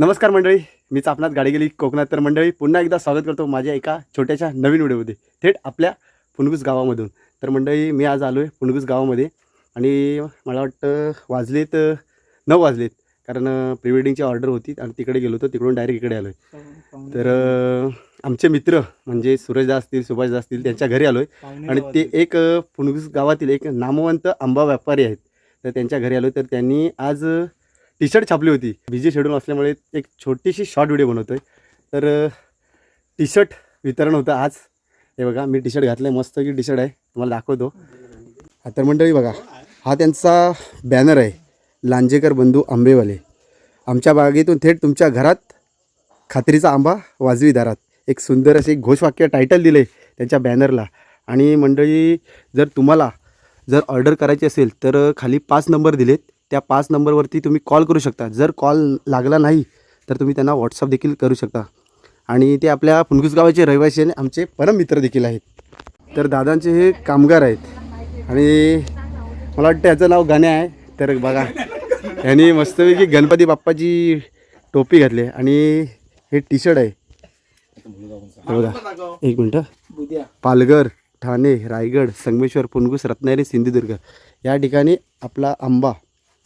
नमस्कार मंडळी मीच आपणात गाडी गेली कोकणात. तर मंडळी पुन्हा एकदा स्वागत करतो माझ्या एका छोट्याशा नवीन व्हिडिओमध्ये. थेट आपल्या पुनगुस गावामधून. तर मंडळी मी आज आलो आहे पुनगुस गावामध्ये आणि मला वाटतं वाजलेत नऊ वाजलेत. कारण प्री वेडिंगची ऑर्डर होती आणि तिकडे गेलो होतो तिकडून डायरेक्ट इकडे आलो आहे तर आमचे मित्र म्हणजे सूरजदा असतील सुभाषदा असतील त्यांच्या घरी आलो आहे आणि ते एक पुनगुस गावातील एक नामवंत आंबा व्यापारी आहेत. तर त्यांच्या घरी आलो तर त्यांनी आज टी शर्ट छापली होती. बिझी शेड्यूल असल्यामुळे एक छोटीशी शॉर्ट व्हिडिओ बनवतो आहे तर टी शर्ट वितरण होतं आज. हे बघा मी टी शर्ट घातलं आहे मस्त की टी शर्ट आहे. तुम्हाला दाखवतो. हा तर मंडळी बघा हा त्यांचा बॅनर आहे. लांजेकर बंधू आंबेवाले. आमच्या बागेतून थेट तुमच्या घरात खात्रीचा आंबा वाजवी दारात. एक सुंदर असे घोषवाक्य टायटल दिले त्यांच्या बॅनरला आणि मंडळी जर तुम्हाला जर ऑर्डर करायची असेल तर खाली पाच नंबर दिलेत. त्या पाच नंबरवरती तुम्ही कॉल करू शकता. जर कॉल लागला नाही तर तुम्ही त्यांना व्हॉट्सअप देखील करू शकता. आणि ते आपल्या पुनगुस गावाचे रहिवासी आणि आमचे परम मित्र देखील आहेत. तर दादांचे हे कामगार आहेत. आणि मला वाटतं याचं नाव गाणे आहे. तर बघा यांनी मस्तपैकी गणपती बाप्पाची टोपी घातली आहे आणि हे टी शर्ट आहे बघा एक मिनटं. पालघर ठाणे रायगड संगमेश्वर पुनगुस रत्नागिरी सिंधुदुर्ग या ठिकाणी आपला आंबा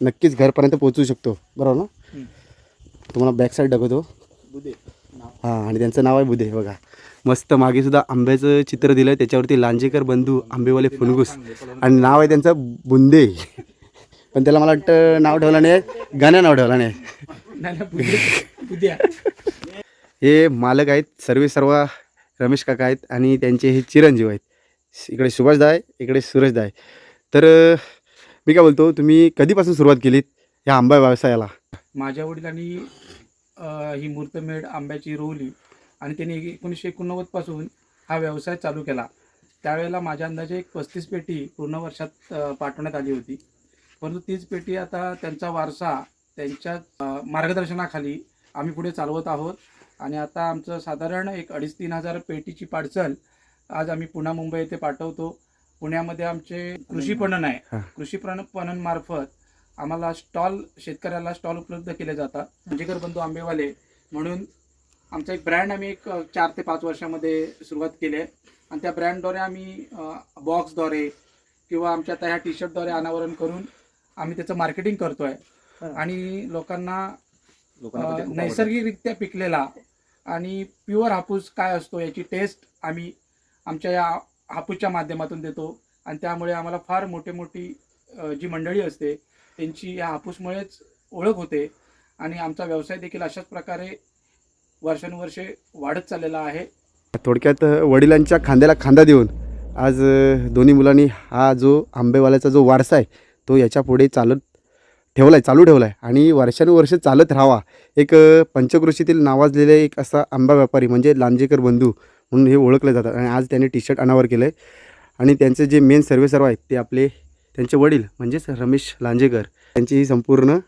नक्कीच घरपर्यंत पोहोचू शकतो. बरोबर ना? तुम्हाला बॅक साईड दाखवतो. हां आणि त्यांचं नाव आहे बुधे बघा. मस्त मागे सुद्धा आंब्याचं चित्र दिलं आहे त्याच्यावरती लांजेकर बंधू आंबेवाले फुनगुस आणि नाव आहे त्यांचं बुंदे. पण त्याला मला वाटतं नाव ठेवलं नाही. गाण्या नाव ठेवलं नाही. हे मालक आहेत. सर्वे सर्व रमेश काका आहेत. आणि त्यांचे हे चिरंजीव आहेत. इकडे सुभाषदा आहे इकडे सुरेशदा आहे. तर मी काय बोलतो तुम्ही कधीपासून सुरुवात केलीत या आंबा व्यवसायाला? माझ्या वडिलांनी ही मूर्तमेढ आंब्याची रोवली आणि त्यांनी एकोणीसशे एकोणनव्वदपासून हा व्यवसाय चालू केला. त्यावेळेला माझ्या अंदाजे एक पस्तीस पेटी पूर्ण वर्षात पाठवण्यात आली होती. परंतु तीच पेटी आता त्यांचा वारसा त्यांच्या मार्गदर्शनाखाली आम्ही पुढे चालवत आहोत. आणि आता आमचं साधारण एक अडीच तीन हजार पेटीची पार्सल आज आम्ही पुन्हा मुंबई येथे पाठवतो. पुण्यामध्ये आमचे कृषी पणन आहे. कृषी पणन पणनमार्फत आम्हाला स्टॉल शेतकऱ्याला स्टॉल उपलब्ध केले जातात. अंजेकर बंधू आंबेवाले म्हणून आमचा एक ब्रँड आम्ही एक चार ते पाच वर्षामध्ये सुरुवात केली आहे. आणि त्या ब्रँडद्वारे आम्ही बॉक्सद्वारे किंवा आमच्या आता ह्या टी शर्टद्वारे अनावरण करून आम्ही त्याचं मार्केटिंग करतोय. आणि लोकांना नैसर्गिकरित्या पिकलेला आणि प्युअर हापूस काय असतो याची टेस्ट आम्ही आमच्या या हापूसच्या माध्यमातून देतो. आणि त्यामुळे आम्हाला फार मोठे मोठी जी मंडळी असते त्यांची या हापूसमुळेच ओळख होते. आणि आमचा व्यवसाय देखील अशाच प्रकारे वर्षानुवर्षे वाढत चाललेला आहे. थोडक्यात वडिलांच्या खांद्याला खांदा देऊन आज दोन्ही मुलांनी हा जो आंबेवाल्याचा जो वारसा आहे तो याच्यापुढे चालत ठेवला आहे चालू ठेवला आहे आणि वर्षानुवर्ष चालत राहावा एक पंचकृषीतील नावाजलेले एक असा आंबा व्यापारी म्हणजे लांजेकर बंधू म्हणून हे ओळखले जातात. आणि आज त्यांनी टी शर्ट अनावर केलं आहे आणि त्यांचे जे मेन सर्वे सर्व आहेत ते आपले त्यांचे वडील म्हणजेच रमेश लांजेकर त्यांची ही संपूर्ण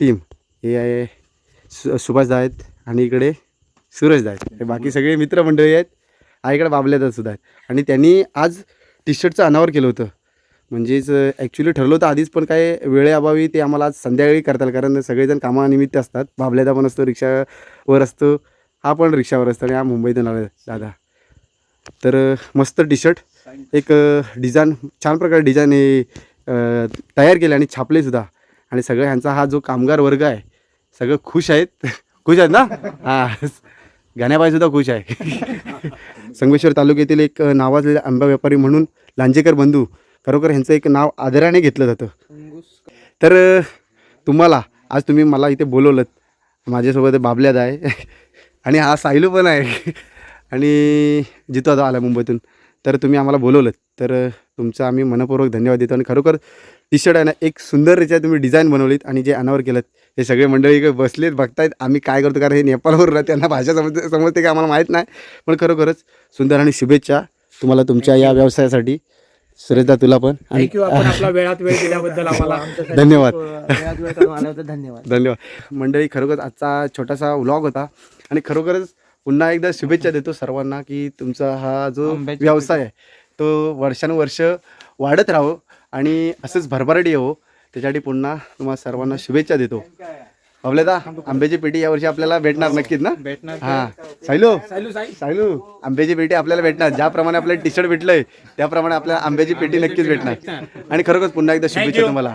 टीम हे आहे सु सुभाषदा आहेत आणि इकडे सूरजदा आहेत. हे बाकी सगळे मित्रमंडळी आहेत. आईकडे बाबल्यादा सुद्धा आहेत आणि त्यांनी आज टी शर्टचं अनावर केलं होतं. म्हणजेच ॲक्च्युली ठरलं होतं आधीच पण काय वेळेअभावी ते आम्हाला आज संध्याकाळी करताल. कारण सगळेजण कामानिमित्त असतात. बाबल्यादा पण असतो रिक्षावर असतो. हा पण रिक्षावर असतो आणि हा मुंबईतून आला दादा. तर मस्त टी शर्ट एक डिझाईन छान प्रकारे डिझाईन हे तयार केले आणि छापले सुद्धा. आणि सगळं ह्यांचा हा जो कामगार वर्ग आहे सगळं खुश आहेत. खुश आहेत ना? हां. गाण्याबाई सुद्धा खुश आहे. संगमेश्वर तालुक्यातील एक नावाजलेला आंबा व्यापारी म्हणून लांजेकर बंधू खरोखर ह्यांचं एक नाव आदराने घेतलं जातं. तर तुम्हाला आज तुम्ही मला इथे बोलवलं माझ्यासोबत बाबल्यात आहे. आणि हा सायलू पण आहे. आणि जितो आता आला मुंबईतून. तर तुम्ही आम्हाला बोलवलं. तर तुमचं आम्ही मनपूर्वक धन्यवाद देतो. आणि खरोखर टी शर्ट आहे ना एक सुंदररित्या तुम्ही डिझाईन बनवलीत आणि जे अनावर केलं हे सगळे मंडळी इकडे बसलेत बघतायत. आम्ही काय करतो? कारण हे नेपाळवर त्यांना भाषा समज समजते का? आम्हाला माहीत नाही. पण खरोखरच सुंदर आणि शुभेच्छा तुम्हाला तुमच्या या व्यवसायासाठी. सुरेशदा तुला पण. आणि थँक्यू आपण आपला वेळात वेळ दिल्याबद्दल आम्हाला धन्यवाद. वेळात वेळ काढून आल्याबद्दल धन्यवाद. धन्यवाद. मंडळी खरोखर आजचा छोटासा व्लॉग होता. आणि खरोखरच पुन्हा एकदा शुभेच्छा देतो सर्वांना की तुमचा हा जो आंब्याची व्यवसाय आहे तो वर्षानुवर्ष वाढत राहो आणि असंच भरभराटी येवो त्याच्यासाठी पुन्हा तुम्हाला सर्वांना शुभेच्छा देतो. कवलेदा आंब्याची पेटी यावर्षी आपल्याला भेटणार नक्कीच ना? भेटणार. हा. सायलो? सायलू आंब्याची पेटी आपल्याला भेटणार. ज्याप्रमाणे आपल्याला टी शर्ट भेटलंय त्याप्रमाणे आपल्याला आंब्याची पेटी नक्कीच भेटणार. आणि खरोखरच पुन्हा एकदा शुभेच्छा तुम्हाला.